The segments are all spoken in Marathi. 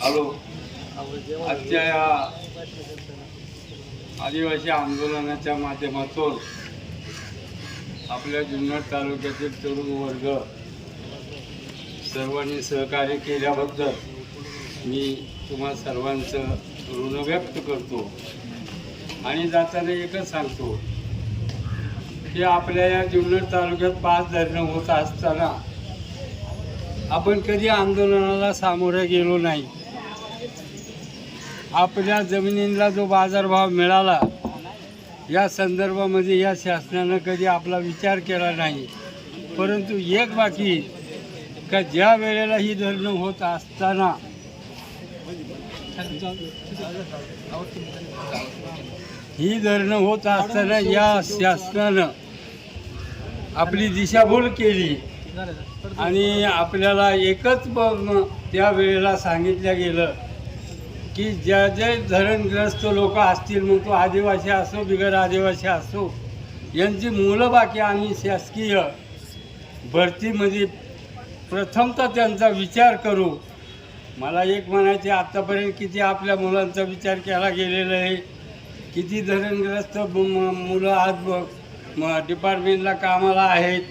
हॅलो. आजच्या या आदिवासी आंदोलनाच्या माध्यमातून आपल्या जुन्नर तालुक्यातील तरुण वर्ग सर्वांनी सहकार्य केल्याबद्दल मी तुम्हा सर्वांचं ऋण व्यक्त करतो आणि जाताना एकच सांगतो की आपल्या या जुन्नर तालुक्यात पाच धरणं होत असताना आपण कधी आंदोलनाला सामोरं गेलो नाही. आपल्या जमिनींना जो बाजारभाव मिळाला या संदर्भामध्ये या शासनानं कधी आपला विचार केला नाही. परंतु एक बाकी का ज्या वेळेला ही धरणं होत असताना ही धरणं होत असताना या शासनानं आपली दिशाभूल केली. आणि आपल्याला एकच ब- त्या वेळेला सांगितलं गेलं की ज्या जे धरणग्रस्त लोक असतील मग तो आदिवासी असो बिगर आदिवासी असो यांची मुलं बाकी आम्ही शासकीय भरतीमध्ये प्रथमतः त्यांचा विचार करू. मला एक म्हणायचे आत्तापर्यंत किती आपल्या मुलांचा विचार केला गेलेला आहे. किती धरणग्रस्त मुलं आज म- डिपार्टमेंटला कामाला आहेत.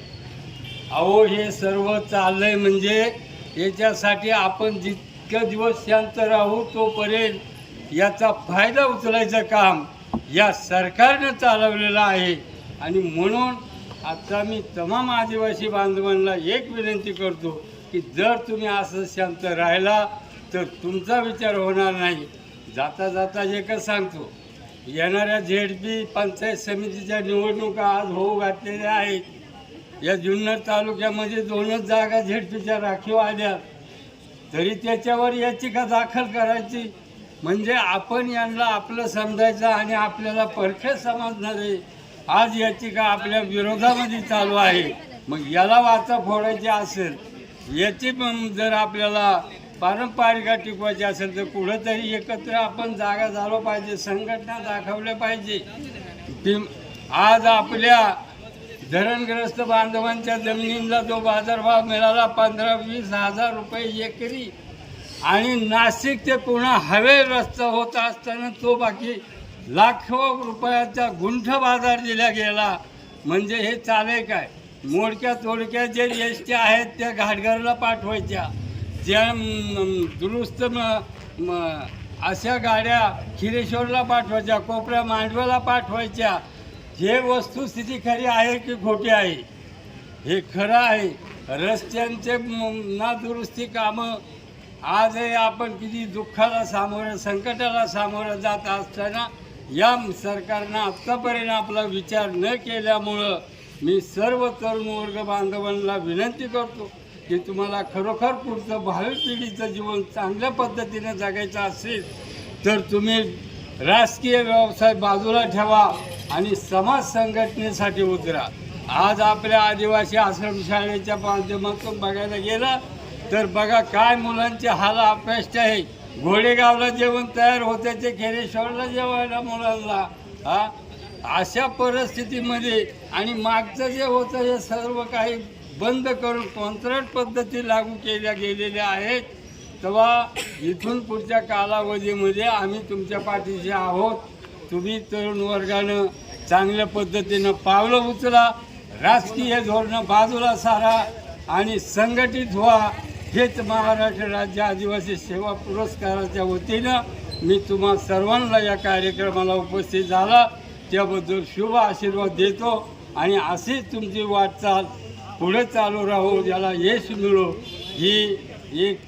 अहो हे सर्व चाललं आहे म्हणजे याच्यासाठी आपण इतक्या दिवस शांत राहू तोपर्यंत याचा फायदा उचलायचं काम या सरकारनं चालवलेलं आहे. आणि म्हणून आता मी तमाम आदिवासी बांधवांना एक विनंती करतो की जर तुम्ही असं शांत राहिला तर तुमचा विचार होणार नाही. जाता जाता एकच सांगतो येणाऱ्या झेड पी पंचायत समितीच्या निवडणुका आज होऊ घातलेल्या आहेत. या जुन्नर तालुक्यामध्ये दोनच जागा झेडपीच्या राखीव आल्या तरी त्याच्यावर याचिका दाखल करायची? म्हणजे आपण यांना आपलं समजायचं आणि आपल्याला परखे समजणार. आज याचिका आपल्या विरोधामध्ये चालू आहे. मग याला वाचा फोडायची असेल. याची पण जर आपल्याला पारंपरिका टिकवायची असेल तर कुठंतरी एकत्र आपण जागा झालो पाहिजे संघटना दाखवल्या पाहिजे. ती आज आपल्या धरणग्रस्त बांधवांच्या जमिनींना जो बाजारभाव मिळाला पंधरा वीस हजार रुपये एकरी. आणि नाशिक ते पुन्हा हवे रस्ता होत असताना तो बाकी लाखो रुपयाचा गुंठ बाजार दिला गेला. म्हणजे हे चालेल काय? मोडक्या तोडक्या जे एस टी आहेत त्या घाटघरला पाठवायच्या. ज्या दुरुस्त म- अशा गाड्या खिरेश्वरला पाठवायच्या कोपऱ्या मांडव्याला पाठवायच्या. हे वस्तुस्थिती खरी आहे की खोटी आहे हे खरं आहे. रस्त्यांचे नादुरुस्ती कामं आजही आपण किती दुःखाला सामोरं संकटाला सामोरं जात असताना या सरकारनं आत्तापर्यंत आपला विचार न केल्यामुळं मी सर्व तरुण वर्ग बांधवांना विनंती करतो की तुम्हाला खरोखर पुढचं भावी पिढीचं जीवन चांगल्या पद्धतीने जगायचं असेल तर तुम्ही राजकीय व्यवसाय बाजूला ठेवा. आणि समाज संघटनेसाठी उतरा. आज आपल्या आदिवासी आश्रमशाळेच्या माध्यमातून बघायला गेलं तर बघा काय मुलांचे हाल अपेष्ट आहे. घोडेगावला जेवण तयार होते ते खेरेश्वरला जेवायला मुलांना. हा? अशा परिस्थितीमध्ये आणि मागचं जे होतं हे सर्व काही बंद करून कॉन्ट्रॅक्ट पद्धती लागू केल्या गेलेल्या आहेत. तेव्हा इथून पुढच्या कालावधीमध्ये आम्ही तुमच्या पाठीशी आहोत. तुम्ही तरुण वर्गानं चांगल्या पद्धतीनं पावलं उचला राजकीय धोरणं बाजूला सारा आणि संघटित व्हा. हेच महाराष्ट्र राज्य आदिवासी सेवा पुरस्काराच्या वतीनं मी तुम्हा सर्वांना या कार्यक्रमाला उपस्थित झाला. त्याबद्दल शुभ आशीर्वाद देतो आणि अशीच तुमची वाटचाल पुढे चालू राहू याला यश मिळो ही एक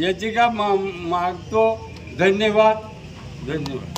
याचिका मा मागतो. धन्यवाद. धन्यवाद.